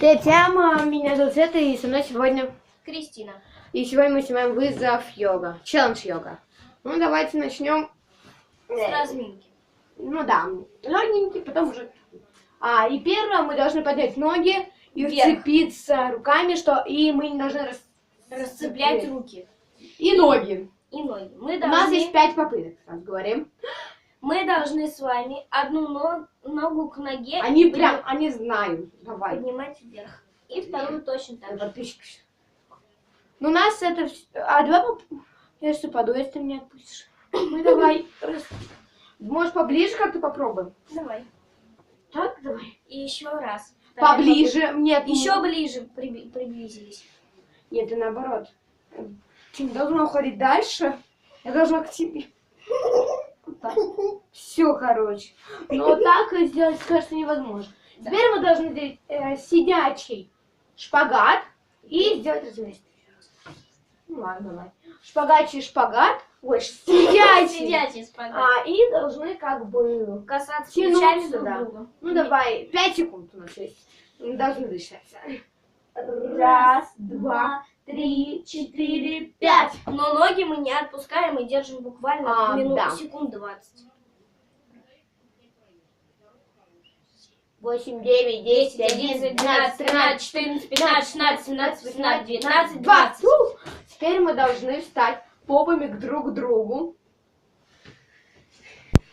Тема, меня зовут Света, и со мной сегодня... Кристина. И сегодня мы снимаем вызов йога, челлендж йога. Ну, давайте начнем. С разминки. Ну да, легенький, потом уже... А, и первое, мы должны поднять ноги и Вверх. вцепиться руками, что... И мы не должны рас... Расцеплять руки И ноги. и ноги. Мы У нас должны, есть пять попыток, сразу говорим. Мы должны с вами одну но- ногу к ноге Они при- прям, они знают. Давай. поднимать вверх. И вторую точно так же. Ну, у нас это... А давай... поп- Я сейчас упаду, если ты меня отпустишь. Ну, давай. Может, поближе как-то попробуем? Давай. Так, давай. И еще раз. Вторая Поближе. Нет, попытка. Еще ближе приби- приблизились. Нет, ты наоборот. Ты не должна уходить дальше. Я должна к тебе. Все, короче. Но так сделать, кажется, невозможно. Теперь мы должны сделать э, сидячий шпагат и сделать разместие. Ну ладно, давай. Шпагачий шпагат. Ой, сидячий. Сидячий спагат. А, и должны как бы... Касаться плечами друг да. друга. Ну давай, пять секунд у нас есть. Мы должны дышать. Раз, два, три, четыре, пять. Но ноги мы не отпускаем и держим буквально А, минуту, да. секунд 20. Восемь, девять, десять, 10, один, 11, двенадцать, 12, тринадцать, 13, 14, 15, 16, 17, 18, 19, 20. 20. Ух! Теперь мы должны встать попами к друг другу.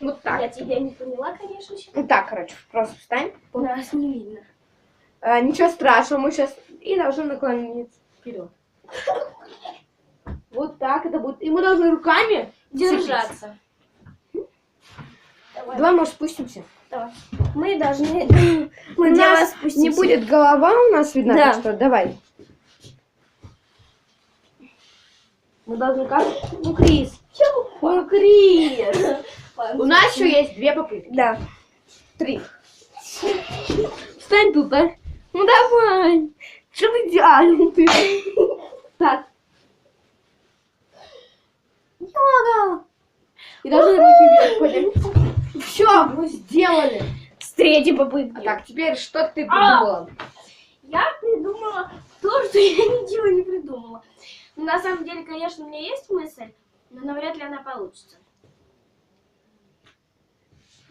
Вот Я так. тебя не поняла, конечно, сейчас. Вот так, короче, просто встань. Нас не видно. А, ничего страшного, мы сейчас и должны наклониться вперед. Вот так это будет. И мы должны руками Держаться. Давай. Давай, может, спустимся. Давай. Мы должны... У Мы для нас спустимся. не будет голова у нас видна, Да. так что давай. Мы должны как? Ну, Крис. Ну, Крис. У нас еще есть две попытки. Да. Три. Встань тут, а. Ну, давай. Что ты делаешь? Так. Йога. И должны руки вверх поднять. Все, мы сделали. С третьей попытки. А так, теперь что ты А. придумала? Я придумала то, что я ничего не придумала. Но на самом деле, конечно, у меня есть мысль, но навряд ли она получится.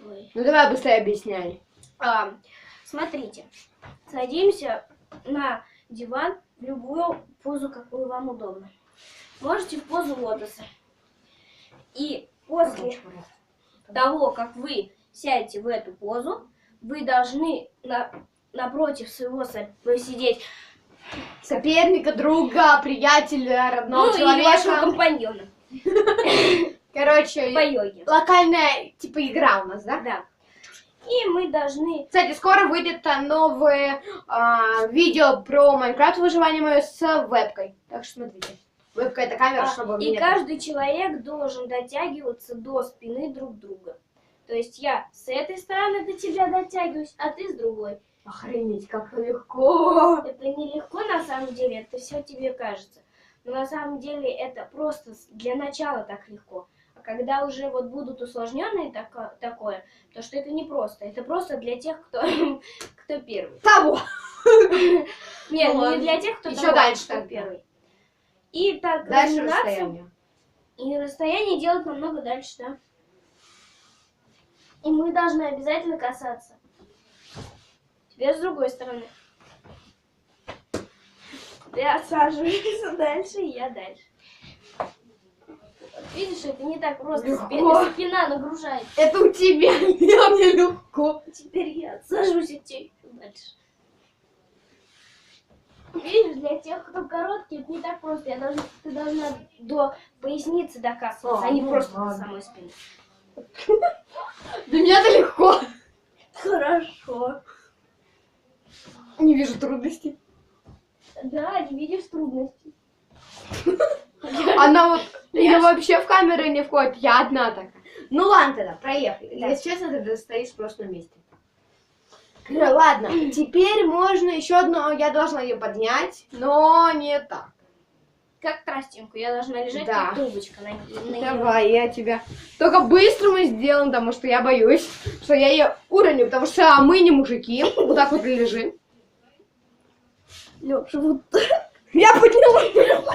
Ой. Ну, давай быстрее объясняй. А, смотрите, садимся на диван в любую позу, какую вам удобно. Можете в позу лотоса. И после того, как вы сядете в эту позу, вы должны на- напротив своего посидеть, Соперника, друга, приятеля, родного ну или вашего человека. компаньона Короче, по йоге. локальная типа игра у нас, да? Да. И мы должны... Кстати, скоро выйдет а, новое а, видео про Майнкрафт выживание мое с вебкой. Так что смотрите. Вебка это камера, а, чтобы и меня- каждый человек должен дотягиваться до спины друг друга. То есть я с этой стороны до тебя дотягиваюсь, а ты с другой. Охренеть, как легко. Это нелегко на самом деле, это все тебе кажется. Но на самом деле это просто для начала так легко. Когда уже вот будут усложненные тако- такое, то что это не просто. Это просто для тех, кто, кто первый. Того. Нет, Ну не для тех, кто Ещё того, дальше кто первый. И так Дальше расстояние. И расстояние делать намного дальше, да. И мы должны обязательно касаться. Теперь с другой стороны. Ты отсаживаешься дальше, и я дальше. Видишь, это не так просто. Легко. Спина, спина нагружает. Это у тебя, я мне легко. Теперь я отсаживаюсь и тебе дальше. Видишь, для тех, кто короткий, это не так просто. Я должна, ты должна до поясницы докасываться, А, а не ну просто до ладно. самой спины. Для меня это легко. Хорошо. Не вижу трудностей. Да, не видишь трудностей. Она вот Я или ж- вообще в камеры не входит. Я одна такая. Ну ладно тогда, проехали. Да. Если честно, ты стоишь просто на месте. Ну, ладно, теперь можно еще одну, я должна ее поднять, но не так. Как тростинку, я должна лежать Да. как трубочка на, на. Давай, я тебя. Только быстро мы сделаем, потому что я боюсь, что я ее уроню, потому что мы не мужики. Вот так вот лежи. Леша, вот Я подняла.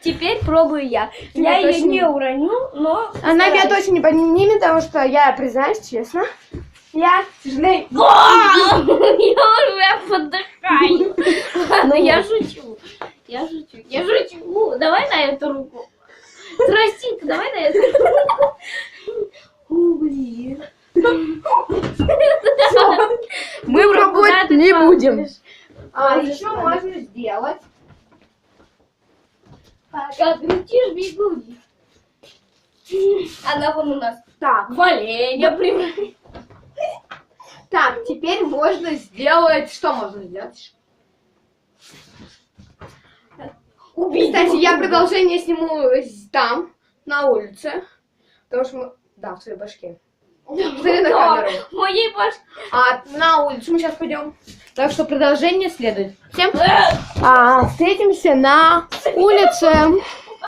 Теперь пробую я. Я ее точно не уроню, но... Она меня точно не поднимет, потому что я, признаюсь честно, я, к сожалению... Я уже подыхаю. Ладно, я шучу. Я шучу. Я шучу. Давай на эту руку. Тростинка, давай на эту руку. Блин. Мы пробовать не будем. А еще можно сделать... Пока крутишь бегуди. Она вон у нас. Так, Валенья превратилась. так, теперь можно сделать... Что можно сделать? Убить. Кстати, я продолжение сниму там, на улице. Потому что мы... Да, в твоей башке. Смотри на камеру. моей башке. А на улицу мы сейчас пойдем. Так что продолжение следует. Всем а, встретимся на улице.